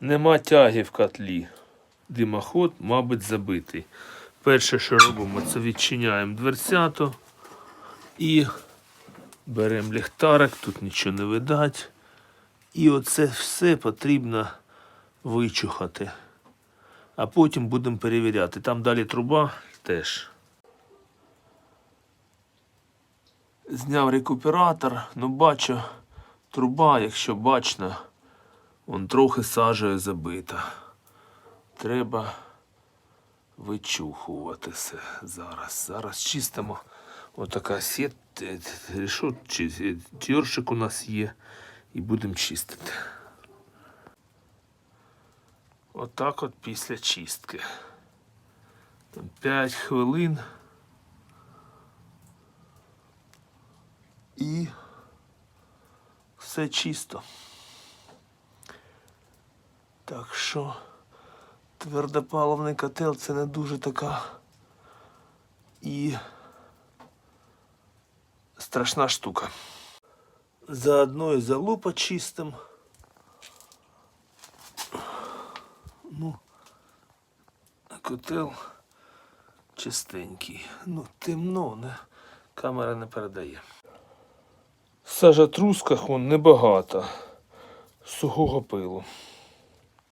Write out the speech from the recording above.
Нема тяги в котлі. Димоход, мабуть, забитий. Перше, що робимо, це відчиняємо дверцято і беремо ліхтарик, тут нічого не видать. І оце все потрібно вичухати. А потім будемо перевіряти. Там далі труба теж. Зняв рекуператор, ну бачу, труба, якщо бачно, он трохи сажею забита. Треба вичухувати все зараз. Зараз чистимо. Отака сіт, е, чи е, тьоршик у нас є. І будемо чистити. Отак от після чистки. Там 5 хвилин. І все чисто. Так що твердопаливний котел це не дуже така і страшна штука. Заодно і залупа чистим. Ну, котел чистенький. Ну, темно, не, камера не передає. Сажа трусках вон небагато. Сухого пилу.